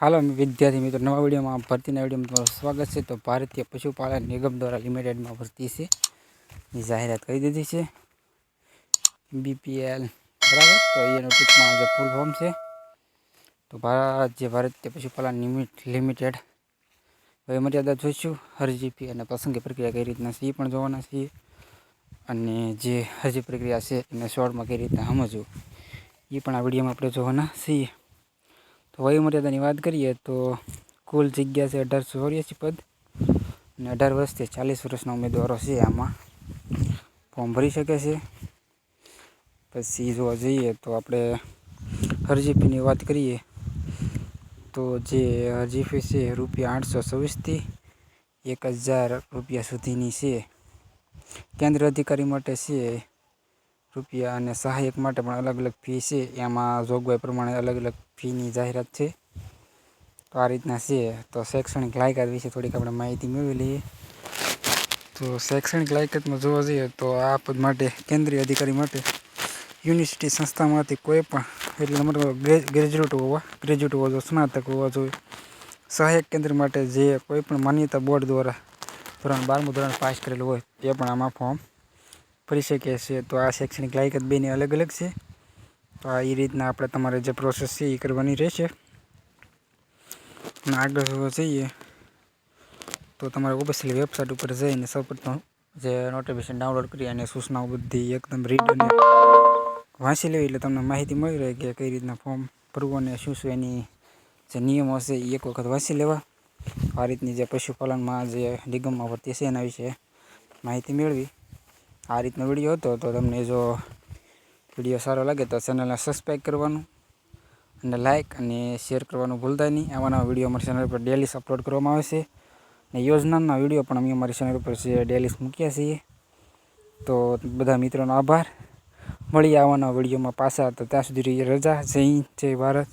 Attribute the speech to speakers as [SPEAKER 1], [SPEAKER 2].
[SPEAKER 1] હાલો વિદ્યાર્થી મિત્રો, નવા વિડીયોમાં ભરતીના વિડીયોમાં તમારું સ્વાગત છે. તો ભારતીય પશુપાલન નિગમ દ્વારા લિમિટેડમાં ભરતી છે. એની જાહેરાત કરી દીધી છે. બીપીએલ, બરાબર? તો એનું ટૂંકમાં જે ફૂલ ફોર્મ છે. તો ભારત જે ભારતીય પશુપાલન લિમિટ લિમિટેડ, હવે મર્યાદા જોઈશું. હરજી ફી અને પસંદગી પ્રક્રિયા કઈ રીતના છે એ પણ જોવાના છીએ. અને જે અરજી પ્રક્રિયા છે એને શોર્ટમાં કઈ રીતના સમજવું એ પણ આ વિડીયોમાં આપણે જોવાના છીએ. તો વયમર્યાદાની વાત કરીએ તો કુલ જગ્યા છે અઢારસો ચોર્યાસી પદ અને અઢાર વર્ષથી ચાલીસ વર્ષના ઉમેદવારો છે આમાં. ફોર્મ ભરી શકે છે. પછી જોવા જઈએ તો આપણે અરજી ફીની વાત કરીએ તો જે અરજી ફી છે રૂપિયા આઠસો છવ્વીસથી એક હજાર રૂપિયા સુધીની છે. કેન્દ્ર અધિકારી માટે છે રૂપિયા અને સહાયક માટે પણ અલગ અલગ ફી છે. એમાં જોગવાઈ પ્રમાણે અલગ અલગ ફીની જાહેરાત છે. તો આ રીતના છે. તો શૈક્ષણિક લાયકાત વિશે થોડીક આપણે માહિતી મેળવી લઈએ. તો શૈક્ષણિક લાયકાતમાં જોવા જઈએ તો આ પદ માટે કેન્દ્રીય અધિકારી માટે યુનિવર્સિટી સંસ્થામાંથી કોઈ પણ એટલે મતલબ ગ્રેજ્યુએટ હોવા ગ્રેજ્યુએટ હોવા જોઈએ, સ્નાતક હોવા જોઈએ. સહાયક કેન્દ્ર માટે જે કોઈ પણ માન્યતા બોર્ડ દ્વારા ધોરણ બારમું ધોરણ પાસ કરેલું હોય, તે પણ આમાં ફોર્મ ભરી શકીએ છીએ તો આ શૈક્ષણિક લાયકાત બેની અલગ અલગ છે. તો આ એ રીતના આપણે તમારે જે પ્રોસેસ છે એ કરવાની રહેશે. અને આગળ જઈએ તો તમારે ઓફિશિયલ વેબસાઇટ ઉપર જઈને સૌપ્રથમ જે નોટિફિકેશન ડાઉનલોડ કરી અને સૂચનાઓ બધી એકદમ રીડ અને વાંચી લેવી એટલે તમને માહિતી મળી રહે કે કઈ રીતના ફોર્મ ભરવું અને શું શું એની જે નિયમો હશે એ એક વખત વાંચી લેવા. આ રીતની જે પશુપાલનમાં જે નિગમમાં ભરતી છે એના વિશે માહિતી મેળવી. આ રીતનો વીડિયો હતો તો તમને જો વીડિયો સારો લાગે તો ચેનલને સબસ્ક્રાઈબ કરવાનું અને લાઇક અને શેર કરવાનું ભૂલતા નહીં. આવાના વીડિયો અમારી ચેનલ પર ડેલી અપલોડ કરવામાં આવે છે. અને યોજનાના વીડિયો પણ અમે અમારી ચેનલ ઉપર છે ડેલી મૂક્યા છીએ. તો બધા મિત્રોનો આભાર. મળીએ આવવાના વિડીયોમાં પાછા, તો ત્યાં સુધી રજા, જય જય ભારત.